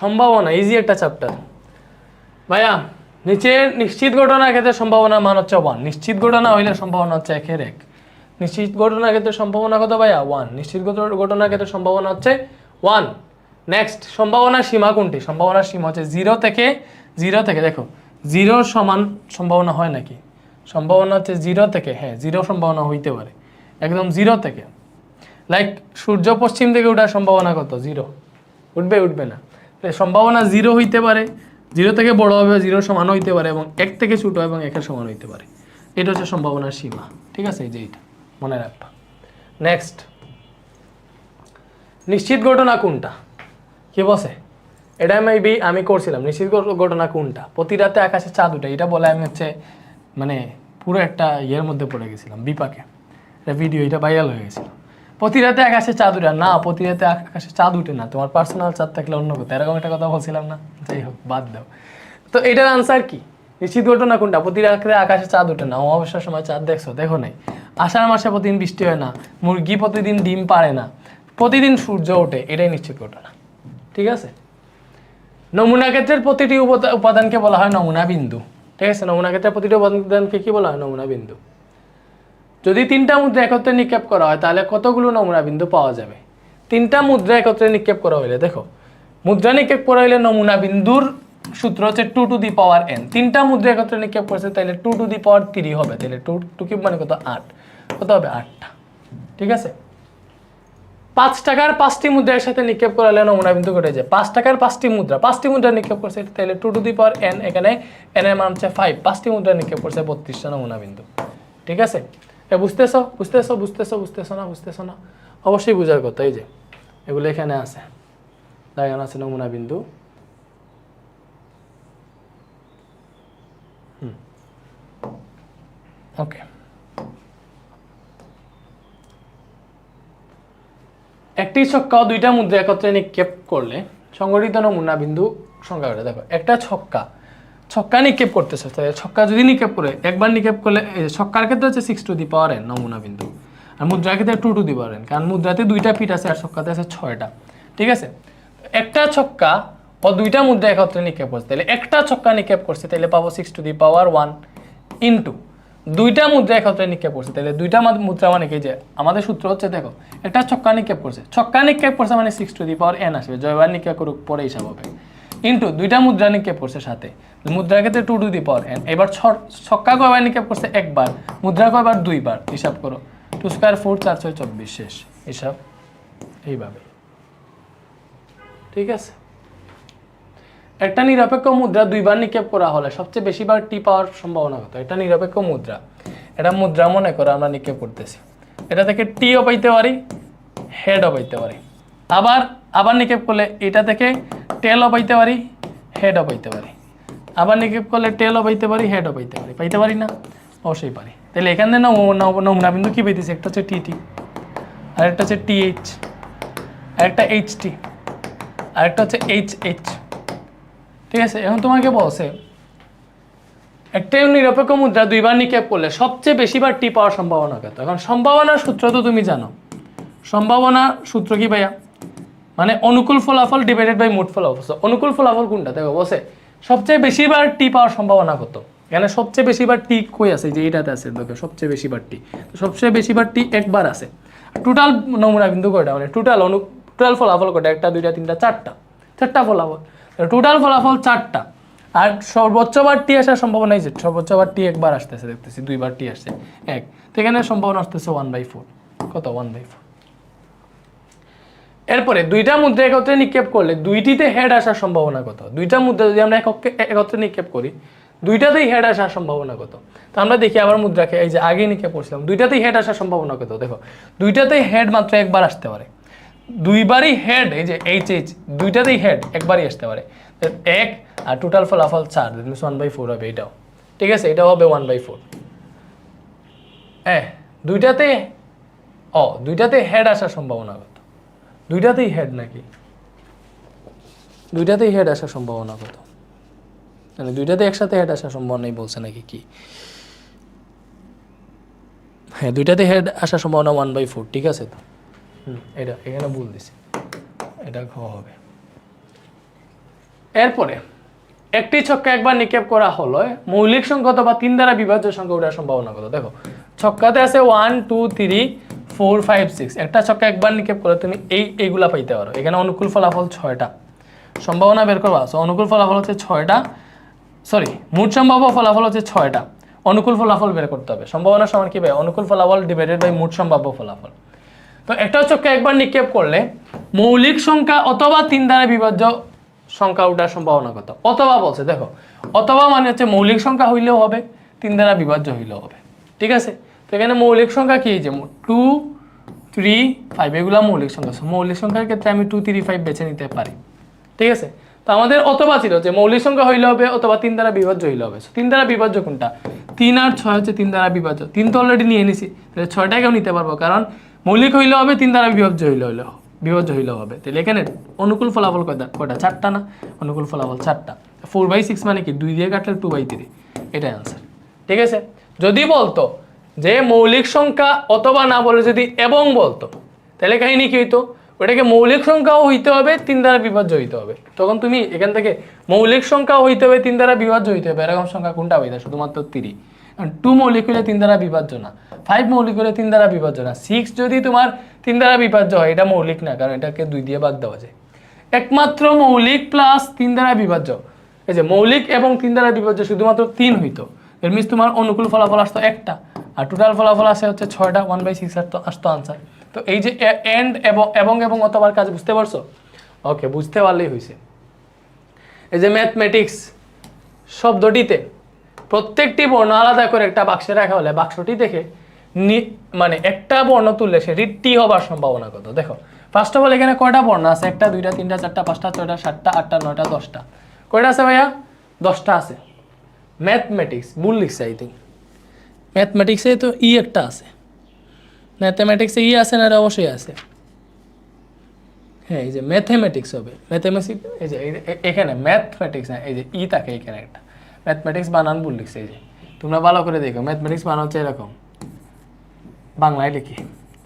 সম্ভাবনা ইজি একটা চ্যাপ্টার ভাইয়া, নিচে নিশ্চিত ঘটনার ক্ষেত্রে সম্ভাবনার মান হচ্ছে ওয়ান নিশ্চিত ঘটনা হইলে সম্ভাবনা হচ্ছে একের এক। নিশ্চিত ঘটনার ক্ষেত্রে সম্ভাবনা কত ভাইয়া? ওয়ান নিশ্চিত ঘটনার ক্ষেত্রে সম্ভাবনা হচ্ছে ওয়ান নেক্সট সম্ভাবনার সীমা কোনটি? সম্ভাবনার সীমা হচ্ছে জিরো থেকে জিরো থেকে, দেখো জিরোর সমান সম্ভাবনা হয় নাকি? সম্ভাবনা হচ্ছে জিরো থেকে হ্যাঁ জিরো সম্ভাবনা হইতে পারে। একদম জিরো থেকে। লাইক সূর্য পশ্চিম থেকে ওঠার সম্ভাবনা কত? জিরো উঠবে উঠবে না। সম্ভাবনা জিরো হইতে পারে জিরো থেকে বড় হবে জিরো সমান হইতে পারে এবং এক থেকে ছোট এবং একের সমান হইতে পারে। এটা হচ্ছে সম্ভাবনার সীমা, ঠিক আছে? এই যে এইটা মনে রাখবা। নেক্সট নিশ্চিত ঘটনা কোনটা? কি বসে? এটা মেবি আমি করছিলাম, নিশ্চিত ঘটনা কোনটা? প্রতি রাতে আকাশে চাঁদ উঠে, এটা বলে আমি হচ্ছে মানে পুরো একটা ইয়ের মধ্যে পড়ে গেছিলাম, বিপাকে। এটা ভিডিও এটা ভাইরাল হয়ে গেছিল। প্রতি রাতে আকাশে চাঁদ উঠে না। প্রতি রাতে আকাশে চাঁদ উঠে না। তোমার পার্সোনাল চাঁদ থাকলে অন্য কথা। এরকম একটা কথা বলছিলাম না। যাই হোক, বাদ দাও। তো এটার আনসার কি? নিশ্চিত ঘটনা কোনটা? প্রতি রাতে আকাশে চাঁদ উঠে না। অমাবস্যার সময় চাঁদ দেখছ? দেখো নাই। আষাঢ় মাসে প্রতিদিন বৃষ্টি হয় না। মুরগি প্রতিদিন ডিম পারে না। প্রতিদিন সূর্য ওঠে। এটাই নিশ্চিত ঘটনা। ঠিক আছে? নমুনা ক্ষেত্রের প্রতিটি উপাদানকে বলা হয় নমুনা বিন্দু। ঠিক আছে? নমুনা ক্ষেত্রের প্রতিটি উপাদানকে কি বলা হয়? নমুনা বিন্দু। যদি তিনটা মুদ্রা একত্রে নিক্ষেপ করা হয়, তাহলে কতগুলো নমুনা বিন্দু পাওয়া যাবে? তিনটা মুদ্রা একত্রে নিক্ষেপ করা হইলে, দেখো, মুদ্রা নিক্ষেপ করা হইলে নমুনা বিন্দুর সূত্র হচ্ছে two to the power n তিনটা মুদ্রা একত্রে নিক্ষেপ করছে, তাহলে two to the power three হবে, তাহলে টু টু কিউব মানে কত? আট। কত হবে? আটটা। ঠিক আছে? পাঁচ টাকার পাঁচটি মুদ্রার সাথে নিক্ষেপ করালে নমুনা বিন্দু ঘটে যায়। পাঁচ টাকার পাঁচটি মুদ্রা পাঁচটি মুদ্রা নিক্ষেপ করছে, তাহলে two to the power n এখানে এন এর মান হচ্ছে ফাইভ পাঁচটি মুদ্রা নিক্ষেপ করছে, বত্রিশটা নমুনা বিন্দু। ঠিক আছে? এ বুঝতেছ বুঝতেছ বুঝতেছ বুঝতেছ না? বুঝতেছ না? অবশ্যই বোঝার কথা, এই যে। এগুলো এখানে আছে। দেখানো আছে নমুনা বিন্দু। ওকে। একটি ছক্কা দুইটা মুদ্রা একত্রে নিক্ষেপ করলে সংগঠিত নমুনা বিন্দু সংখ্যা দেখো, একটা ছক্কা ছক্কা নিক্ষেপ করতেছে। ছক্কা যদি নিক্ষেপ করে, একবার নিক্ষেপ করলে ছক্কার ক্ষেত্রে হচ্ছে six to the power n নমুনা বিন্দু। আর মুদ্রার ক্ষেত্রে two to the power n কারণ মুদ্রাতে দুইটা পিঠ আছে আর ছক্কাতে আছে ছয়টা। ঠিক আছে? একটা ছক্কা ও দুইটা মুদ্রা একত্রে নিক্ষেপ করছে। তাহলে একটা ছক্কা নিক্ষেপ করছে, তাহলে পাবো six to the power one into দুইটা মুদ্রা একত্রে নিক্ষেপ করছে, তাহলে দুইটা মুদ্রা মানে কি? যে আমাদের সূত্র হচ্ছে, দেখো, একটা ছক্কা নিক্ষেপ করছে। ছক্কা নিক্ষেপ করছে মানে six to the power n আসবে, জয়বার নিক্ষেপ করুক পরে হিসাব হবে। ইন্টু দুইটা মুদ্রা নিক্ষেপ করছে সাথে। মুদ্রার ক্ষেত্রে two to the power n এবার ছক্কা কয়বার নিক্ষেপ করছে? একবার। মুদ্রা কয়বার? দুইবার। হিসাব করো। টু স্কোয়ার ফোর চার ছয়, চব্বিশ। শেষ। হিসাব। এইভাবে। ঠিক আছে? একটা নিরপেক্ষ মুদ্রা দুইবার নিক্ষেপ করা হলে সবচেয়ে বেশিবার টি পাওয়ার সম্ভাবনা কত? এটা নিরপেক্ষ মুদ্রা। এটা মুদ্রা মনে করে আমরা নিক্ষেপ করতেছি। এটা থেকে টিও পাইতে পারি হেডও পাইতে পারি। আবার আবার নিক্ষেপ করলে এটা থেকে টেলও পাইতে পারি হেডও পাইতে পারি। আবার নিক্ষেপ করলে টেলও পাইতে পারি হেডও পাইতে পারি। পাইতে পারি না? অবশ্যই পারি। তাহলে এখানে নমু- নমু- নমুনা বিন্দু কি পাইতেছি? একটা হচ্ছে টিটি আরেকটা হচ্ছে টিএইচ আরেকটা এইচটি আরেকটা হচ্ছে এইচ এইচ ঠিক আছে? এখন তোমাকে বলছে, একটা নিরপেক্ষ মুদ্রা দুইবার নিক্ষেপ করলে সবচেয়ে বেশিবার টি পাওয়ার সম্ভাবনা কত? এখন সম্ভাবনার সূত্র তো তুমি জানো। সম্ভাবনা সূত্র কি ভাইয়া? মানে অনুকূল ফলাফল ডিভাইডেড বাই মোট ফলাফল। অনুকূল ফলাফল কোনটা? দেখো বসে সবচেয়ে বেশিবার টি পাওয়ার সম্ভাবনা কত? এখানে সবচেয়ে বেশিবার টি কই আছে? যে এটাতে আছে, দেখো, সবচেয়ে বেশিবার টি সবচেয়ে বেশিবার টি একবার আছে। টোটাল নমুনা বিন্দু কয়টা? মানে টোটাল অনু টোটাল ফলাফল কয়টা? একটা, দুইটা, তিনটা, চারটা। চারটা ফলাফল। টোটাল ফলাফল চারটা। আর সর্বোচ্চবার টি আসার সম্ভাবনা এই যে, সর্বোচ্চবার টি একবার আসতেছে, দেখতেছি, দুইবার টি আসছে। এক। তো এখানে সম্ভাবনা আসতেছে ওয়ান বাই ফোর কত? ওয়ান বাই ফোর এরপরে দুইটা মুদ্রা একত্রে নিক্ষেপ করলে দুইটিতে হেড আসার সম্ভাবনা কত? দুইটা মুদ্রা যদি আমরা এককে, একত্রে নিক্ষেপ করি, দুইটাতেই হেড আসার সম্ভাবনা কত? তো আমরা দেখি আবার মুদ্রাকে, এই যে আগে নিক্ষেপ করছিলাম, দুইটাতেই হেড আসার সম্ভাবনা কত? দেখো, দুইটাতেই হেড মাত্র একবার আসতে পারে। দুইবারই হেড এই যে এইচ এইচ দুইটাতেই হেড একবারই আসতে পারে। এক আর টোটাল ফলাফল চার মিনস ওয়ান বাই ফোর হবে এটাও। ঠিক আছে? এটাও হবে ওয়ান বাই ফোর হ্যাঁ দুইটাতে, ও, দুইটাতে হেড আসার সম্ভাবনা কত? দুইটাতেই হেড নাকি? দুইটাতেই হেড আসার সম্ভাবনা কত? মানে দুইটাতে একসাথে হেড আসার সম্ভাবনাই বলছে নাকি কি? হ্যাঁ দুইটাতে হেড আসার সম্ভাবনা ওয়ান বাই ফোর ঠিক আছে তো? এটা, এখানে ভুল দিছি। এটা খ হবে। এরপরে, একটি ছক্কা একবার নিক্ষেপ করা হলো, মৌলিক সংখ্যা অথবা তিন দ্বারা বিভাজ্য সংখ্যা ওঠার সম্ভাবনা কত? দেখো, ছক্কাতে আছে one two three four five six একটা ছক্কা একবার নিক্ষেপ করে তুমি এই, এইগুলা পাইতে পারো। এখানে অনুকূল ফলাফল ছয়টা। সম্ভাবনা বের করবা। সো অনুকূল ফলাফল হচ্ছে ছয়টা। সরি মোট সম্ভাব্য ফলাফল হচ্ছে ছয়টা। অনুকূল ফলাফল বের করতে হবে। সম্ভাবনা সমান কি ভাই? অনুকূল ফলাফল ডিভাইডেড বাই মোট সম্ভাব্য ফলাফল। তো একটা চক্কে একবার নিক্ষেপ করলে মৌলিক সংখ্যা অথবা তিন দ্বারা বিভাজ্য সংখ্যা ওঠার সম্ভাবনা কত? অথবা বলছে, দেখো, অথবা মানে হচ্ছে মৌলিক সংখ্যা হইলেও হবে, তিন দ্বারা বিভাজ্য হইলেও হবে। ঠিক আছে? এখানে মৌলিক সংখ্যা কি যে টু থ্রি ফাইভ এগুলা মৌলিক সংখ্যা। মৌলিক সংখ্যার ক্ষেত্রে আমি টু থ্রি ফাইভ বেছে নিতে পারি। ঠিক আছে? তো আমাদের অথবা ছিল যে মৌলিক সংখ্যা হইলে হবে অথবা তিন দ্বারা বিভাজ্য হইলে হবে। তিন দ্বারা বিভাজ্য কোনটা? তিন আর ছয় হচ্ছে তিন দ্বারা বিভাজ্য। তিন তো অলরেডি নিয়ে নিছি। তাহলে ছয়টাকেও নিতে পারব কারণ মৌলিক হইলে হবে, তিন দ্বারা বিভাজ্য হইলে হইলে বিভাজ্য হইলেও হবে। তাহলে এখানে অনুকূল ফলাফল কয়টা? কয়টা? চারটা না? অনুকূল ফলাফল চারটা। ফোর বাই সিক্স মানে কি? দুই দিয়ে কাটলে টু বাই থ্রি এটাই আনসার ঠিক আছে? যদি বলতো যে মৌলিক সংখ্যা অথবা না বলে যদি এবং বলতো, তাহলে কাহিনী কি হইতো? ওটাকে মৌলিক সংখ্যাও হইতে হবে, তিন দ্বারা বিভাজ্য হইতে হবে। তখন তুমি এখান থেকে মৌলিক সংখ্যাও হইতে হবে, তিন দ্বারা বিভাজ্য হইতে হবে। এরকম সংখ্যা কোনটা হইতে শুধুমাত্র তিরি টু মৌলিক হলে তিন দ্বারা বিভাজ্য না। ফাইভ মৌলিক হলে তিন দ্বারা বিভাজ্য না। সিক্স যদি তোমার তিন দ্বারা বিভাজ্য হয়, এটা মৌলিক না, কারণ এটাকে দুই দিয়ে বাদ দেওয়া যায়। একমাত্র মৌলিক প্লাস তিন দ্বারা বিভাজ্য। এই যে মৌলিক এবং তিন দ্বারা বিভাজ্য শুধুমাত্র তিন হইতো। এর মিনস তোমার অনুকূল ফলাফল আসতো একটা। আর টোটাল ফলাফল আসে হচ্ছে ছয়টা ওয়ান বাই সিক্স আসতো আনসার তো এই যে এন্ড এবং এবং অতবার কাজ, বুঝতে পারছ? ওকে বুঝতে পারলেই হয়েছে। এই যে ম্যাথমেটিক্স শব্দটিতে প্রত্যেকটি বর্ণ আলাদা করে একটা বাক্সে রাখা হলে বাক্সটি দেখে মানে একটা বর্ণ তুললে সেটি টি হবার সম্ভাবনা কত? দেখো ফার্স্ট অফ অল এখানে কয়টা বর্ণ আছে? একটা, দুইটা, তিনটা, চারটা, পাঁচটা, ছয়টা, সাতটা, আটটা, নয়টা, দশটা। কয়টা আছে ভাইয়া? দশটা আছে। ম্যাথমেটিক্স ভুল লিখছে আই থিঙ্ক ম্যাথমেটিক্সে তো ই একটা আছে। ম্যাথমেটিক্সে ই আছে না অবশ্যই আছে। হ্যাঁ এই যে ম্যাথমেটিক্স হবে। ম্যাথমেটিক্স এই যে এখানে ম্যাথমেটিক্স না এই যে ই থাকে এখানে একটা। ম্যাথমেটিক্স বানান ভুল লিখছে, এই যে। তোমরা ভালো করে দেখো ম্যাথমেটিক্স বানান হচ্ছে এরকম। বাংলায় লিখি।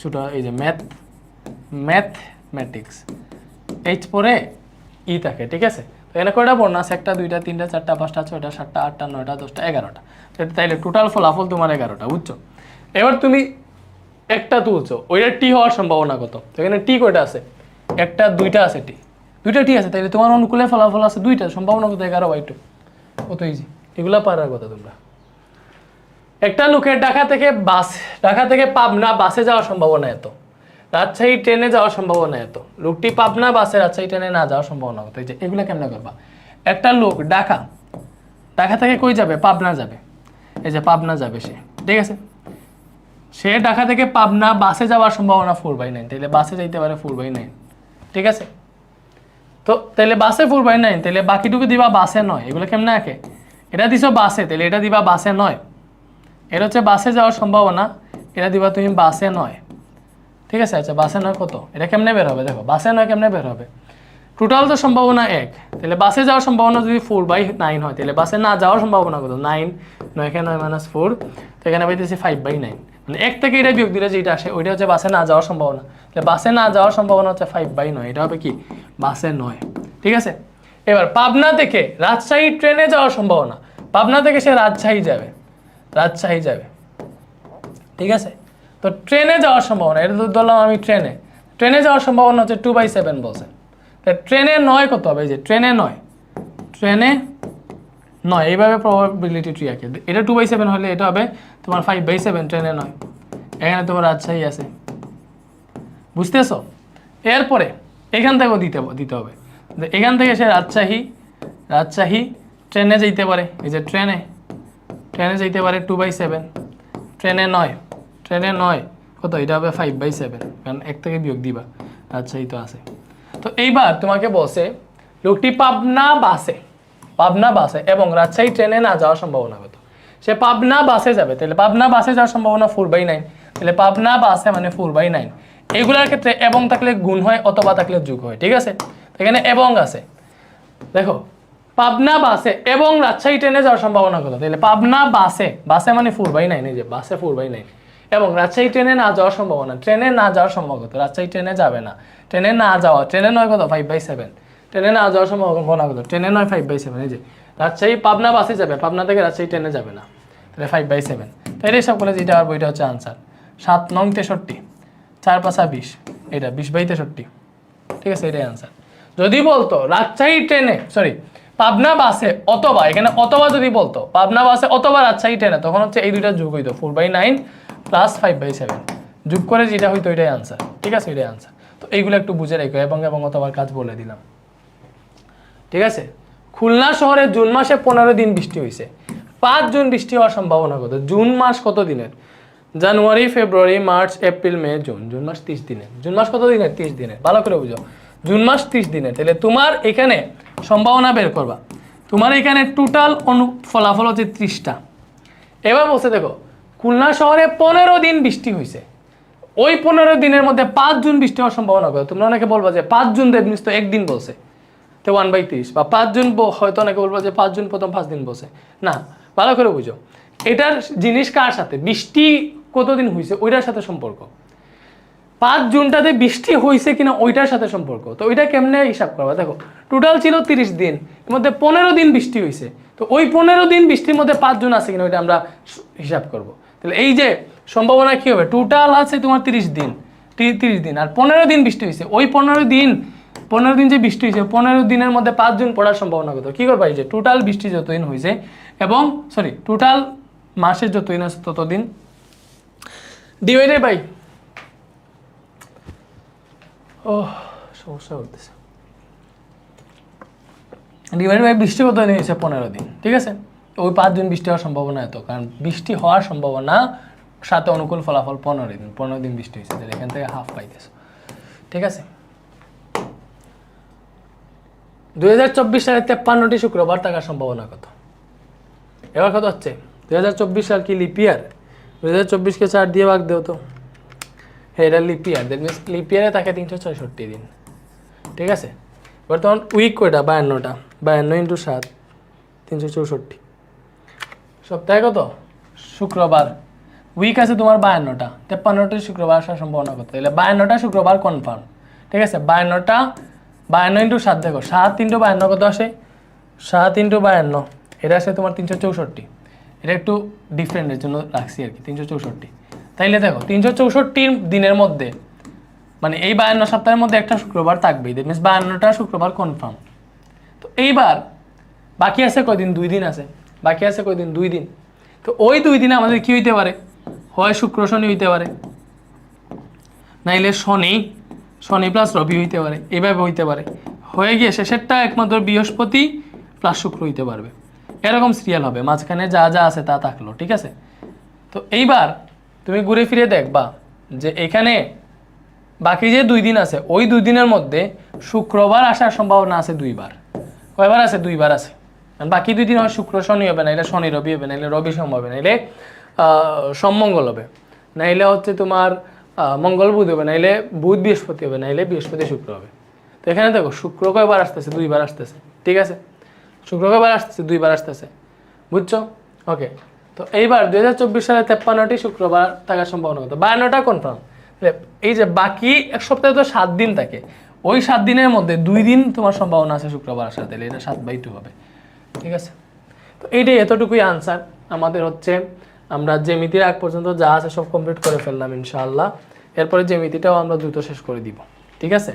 শুধু এই যে ম্যাথ ম্যাথমেটিক্স এইচ পরে ই থাকে, ঠিক আছে? তো এখানে কয়টা বর্ণ আছে? একটা, দুইটা, তিনটা, চারটা, পাঁচটা, ছয়টা, সাতটা, আটটা, নয়টা, দশটা, এগারোটা। তাইলে টোটাল ফলাফল তোমার এগারোটা, বুঝছ? এবার তুমি একটা তুলছো, ওইটা টি হওয়ার সম্ভাবনা কত? তো এখানে টি কয়টা আছে? একটা, দুইটা আছে টি দুইটা টি আছে, তাইলে তোমার অনুকূলে ফলাফল আছে দুইটা, সম্ভাবনা কত? এগারো বাই টু কত ইজি এগুলা পারার কথা তোমরা। একটা লোকের ঢাকা থেকে বাস, ঢাকা থেকে পাবনা, বাসে যাওয়ার সম্ভাবনা এত। রাজশাহী ট্রেনে যাওয়ার সম্ভাবনা এত। লোকটি পাবনা বাসে রাজশাহী ট্রেনে না যাওয়ার সম্ভাবনা কত এই যে, এগুলো কেমনে করবা? একটা লোক ঢাকা ঢাকা থেকে কই যাবে? পাবনা যাবে। এই যে, পাবনা যাবে সে। ঠিক আছে? সে ঢাকা থেকে পাবনা বাসে যাওয়ার সম্ভাবনা ফোর বাই নাইন তাহলে বাসে যাইতে পারে ফোর বাই নাইন ঠিক আছে? তো তাহলে বাসে ফোর বাই নাইন তাহলে বাকিটুকু দিবা বাসে নয়। এগুলো কেমনে আঁকে এটা দিছো বাসে তাহলে এটা দিবা বাসে নয়। এটা হচ্ছে বাসে যাওয়ার সম্ভাবনা। এটা দিবা তুমি বাসে নয়। ঠিক আছে আচ্ছা বাসে নয় কত? এটা কেমনে বের হবে? দেখো, বাসে নয় কেমনে বের হবে? টোটাল তো সম্ভাবনা এক। তাহলে বাসে যাওয়ার সম্ভাবনা যদি ফোর বাই নাইন হয়, তাহলে বাসে না যাওয়ার সম্ভাবনা কত? নাইন নয়কে নয় মাইনাস ফোর তো এখানে পাইতেছি ফাইভ বাই নাইন মানে এক থেকে এটা বিয়োগ দিলে যেটা আসে, ওইটা হচ্ছে বাসে না যাওয়ার সম্ভাবনা। তাহলে বাসে না যাওয়ার সম্ভাবনা হচ্ছে ফাইভ বাই নয় এটা হবে কি? বাসে নয়। ঠিক আছে? এবার পাবনা থেকে রাজশাহী ট্রেনে যাওয়ার সম্ভাবনা। পাবনা থেকে সে রাজশাহী যাবে। রাজশাহী যাবে। ঠিক আছে? তো ট্রেনে যাওয়ার সম্ভাবনা, এটা তো ধরলাম আমি ট্রেনে। ট্রেনে যাওয়ার সম্ভাবনা হচ্ছে টু বাই সেভেন বলছে। ট্রেনে নয় কত হবে? এই যে ট্রেনে নয়। ট্রেনে নয়, এইভাবে প্রবাবিলিটি ট্রি আঁকে। এটা টু বাই সেভেন হলে এটা হবে তোমার ফাইভ বাই সেভেন ট্রেনে নয়। এখানে তোমার রাজশাহী আছে। বুঝতেছো? এরপরে এখান থেকেও দিতে দিতে হবে। এখান থেকে সে রাজশাহী রাজশাহী ট্রেনে যেতে পারে। এই যে ট্রেনে ট্রেনে যেতে পারে টু বাই সেভেন ট্রেনে নয়। ট্রেনে নয়। কত? এটা হবে ফাইভ বাই সেভেন কারণ এক থেকে বিয়োগ দিবা। রাজশাহী তো আছে। তো এইবার তোমাকে বসে লোকটি পাবনা বাসে। পাবনা বাসে এবং রাজশাহী ট্রেনে না যাওয়ার সম্ভাবনা কত? সে পাবনা বাসে যাবে। তাহলে পাবনা বাসে যাওয়ার সম্ভাবনা ফোর বাই নাইন তাহলে পাবনা বাসে মানে ফোর বাই নাইন এগুলোর ক্ষেত্রে এবং থাকলে গুণ হয় অথবা থাকলে যুগ হয়, ঠিক আছে? এখানে এবং আছে। দেখো, পাবনা বাসে এবং রাজশাহী ট্রেনে যাওয়ার সম্ভাবনা কত? তাহলে পাবনা বাসে। বাসে মানে ফোর বাই নাইন এই যে বাসে ফোর বাই নাইন এবং রাজশাহী ট্রেনে না যাওয়ার সম্ভাবনা। ট্রেনে না যাওয়ার সম্ভাবনা, রাজশাহী ট্রেনে যাবে না। ট্রেনে না যাওয়া, ট্রেনে নয় কত? ফাইভ বাই সেভেন ট্রেনে না যাওয়ার সম্ভাবনা কত? ট্রেনে নয় ফাইভ বাই সেভেন এই যে, রাজশাহী পাবনা বাসে যাবে, পাবনা থেকে রাজশাহী ট্রেনে যাবে না। তাহলে ফাইভ বাই সেভেন তাহলে এইসব করে যেটা আর বইটা হচ্ছে আনসার সাত নং তেষট্টি। চার, পাঁচা বিশ। এটা, বিশ বাই তেষট্টি। ঠিক আছে, এটাই আনসার যদি বলতো, রাজশাহী ট্রেনে সরি পাবনা বাসে অথবা, এখানে অথবা যদি বলতো, পাবনা বাসে অথবা রাজশাহী ট্রেনে, তখন হচ্ছে এই দুইটা যোগ হইতো four by nine plus five by seven যোগ করে যেটা হইতো এটাই আনসার ঠিক আছে? এটাই আনসার তো এইগুলো একটু বুঝে রেখো, এবং এবং অথবার কাজ বলে দিলাম। ঠিক আছে? খুলনা শহরে জুন মাসে পনেরো দিন বৃষ্টি হয়েছে পাঁচ জুন বৃষ্টি হওয়ার সম্ভাবনা কত? জুন মাস কত দিনের? January, February, March, April, May, June. June মাস তিরিশ দিনের। জুন মাস কত দিনের? তিরিশ দিনের। ভালো করে বুঝো। জুন মাস তিরিশ দিনের। তাহলে তোমার এখানে সম্ভাবনা বের করবা। তোমার এখানে টোটাল অনু ফলাফল হচ্ছে ত্রিশটা। এবার বলছে দেখো খুলনা শহরে পনেরো দিন বৃষ্টি হয়েছে। ওই পনেরো দিনের মধ্যে পাঁচ জুন বৃষ্টি হওয়ার সম্ভাবনা কত? তোমরা অনেকে বলবা যে পাঁচ জুন দেব তো একদিন বলছে। তো ওয়ান বাই তিরিশ। বা পাঁচ জুন হয়তো অনেকে বলব যে পাঁচ জুন প্রথম পাঁচ দিন বসে না, ভালো করে বুঝো। এটার জিনিস কার সাথে? বৃষ্টি কতদিন হয়েছে? ওইটার সাথে সম্পর্ক। পাঁচ জুনটাতে বৃষ্টি হয়েছে কিনা ওইটার সাথে সম্পর্ক। তো ওইটা কেমনে হিসাব করবা? দেখো টোটাল ছিল তিরিশ দিন। এর মধ্যে পনেরো দিন বৃষ্টি হয়েছে। তো ওই পনেরো দিন বৃষ্টির মধ্যে পাঁচ জুন আছে কিনা ওইটা আমরা হিসাব করব। তাহলে এই যে সম্ভাবনা কী হবে? টোটাল আছে তোমার তিরিশ দিন। তিরিশ দিন। আর পনেরো দিন বৃষ্টি হয়েছে। ওই পনেরো দিন পনেরো দিন যে বৃষ্টি হয়েছে, পনেরো দিনের মধ্যে পাঁচ জুন পড়ার সম্ভাবনা কত? কী করবা এই যে টোটাল বৃষ্টি যতদিন হয়েছে এবং সরি টোটাল মাসের যতদিন আছে ততদিন? ডিভাইডেড বাই ও সমস্যা করতেছে ডিভাইড বাই বৃষ্টি কত দিন হয়েছে পনেরো দিন, ঠিক আছে? ওই পাঁচ দিন বৃষ্টি হওয়ার সম্ভাবনা এত, কারণ বৃষ্টি হওয়ার সম্ভাবনা সাথে অনুকূল ফলাফল পনেরো দিন পনেরো দিন বৃষ্টি হয়েছে, তাহলে এখান থেকে হাফ পাইতেছে, ঠিক আছে? দুই হাজার চব্বিশ সালে তেপ্পান্নটি শুক্রবার থাকার সম্ভাবনা কত? এবার কত হচ্ছে, দুই হাজার চব্বিশ সাল কি লিপিয়ার দুই হাজার চব্বিশকে চার দিয়ে ভাগ দেও তো। হ্যাঁ এটা লিপিয়ার মিনস লিপিয়ারে থাকে তিনশো ছয়ষট্টি দিন, ঠিক আছে? এবার তখন উইক কয়টা? বায়ান্নটা। বায়ান্ন ইন্টু সাত, তিনশো চৌষট্টি। সপ্তাহে কত? শুক্রবার। উইক আছে তোমার বায়ান্নটা। তেপ্পান্নটা শুক্রবার আসার সম্ভাবনা কত? তাহলে বায়ান্নটা শুক্রবার কনফার্ম ঠিক আছে? বায়ান্নটা, বায়ান্ন ইন্টু সাত দেখো। সাত ইন্টু বায়ান্ন কত আসে? সাত ইন্টু বায়ান্ন। এটা আসে তোমার তিনশো চৌষট্টি। এটা একটু ডিফারেন্টের জন্য রাখছি আর কি, তিনশো চৌষট্টি। তাইলে দেখো, তিনশো চৌষট্টি দিনের মধ্যে মানে এই বায়ান্ন সপ্তাহের মধ্যে একটা শুক্রবার থাকবেই। দ্যাট মিনস বায়ান্নটা শুক্রবার কনফার্ম তো এইবার বাকি আছে কয়দিন? দুই দিন আছে। বাকি আছে কয়দিন? দুই দিন। তো ওই দুই দিনে আমাদের কি হইতে পারে? হয় শুক্র, শনি হইতে পারে। নাইলে শনি শনি প্লাস রবি হইতে পারে। এইভাবে হইতে পারে। হয়ে গিয়ে শেষেরটা একমাত্র বৃহস্পতি প্লাস শুক্র হইতে পারবে। এরকম সিরিয়াল হবে। মাঝখানে যা যা আছে তা থাকল, ঠিক আছে? তো এইবার তুমি ঘুরে ফিরে দেখবা যে এখানে বাকি যে দুই দিন আছে ওই দুই দিনের মধ্যে শুক্রবার আসার সম্ভাবনা আছে দুইবার। কয়বার আছে? দুইবার আছে। বাকি দুই দিন হয় শুক্র শনি হবে নাইলে শনি রবি হবে নাইলে রবি সোম হবে নাইলে আহ, সোমমঙ্গল হবে। নাইলে হচ্ছে তোমার মঙ্গল বুধ হবে নাইলে বুধ বৃহস্পতি হবে নাইলে বৃহস্পতি শুক্র হবে। তো এখানে দেখো শুক্র কয়বার আসতেছে? দুইবার আসতেছে। ঠিক আছে? শুক্র কয়বার আসতেছে? দুইবার আসতেছে। বুঝছ? ওকে তো এইবার দুই হাজার চব্বিশ সালে তেপ্পান্নটি শুক্রবার থাকার সম্ভাবনা কত? বায়ান্নটা কনফার্ম এই যে বাকি এক সপ্তাহে তো সাত দিন থাকে। ওই সাত দিনের মধ্যে দুই দিন তোমার সম্ভাবনা আছে শুক্রবার আসার, তাহলে এটা সাত বাই টু হবে। ঠিক আছে? তো এইটাই এতটুকুই আনসার আমাদের হচ্ছে, আমরা জ্যামিতির আগ পর্যন্ত যা আছে সব কমপ্লিট করে ফেললাম ইনশাআল্লাহ। এরপরে জ্যামিতিটাও আমরা দ্রুত শেষ করে দিব। ঠিক আছে?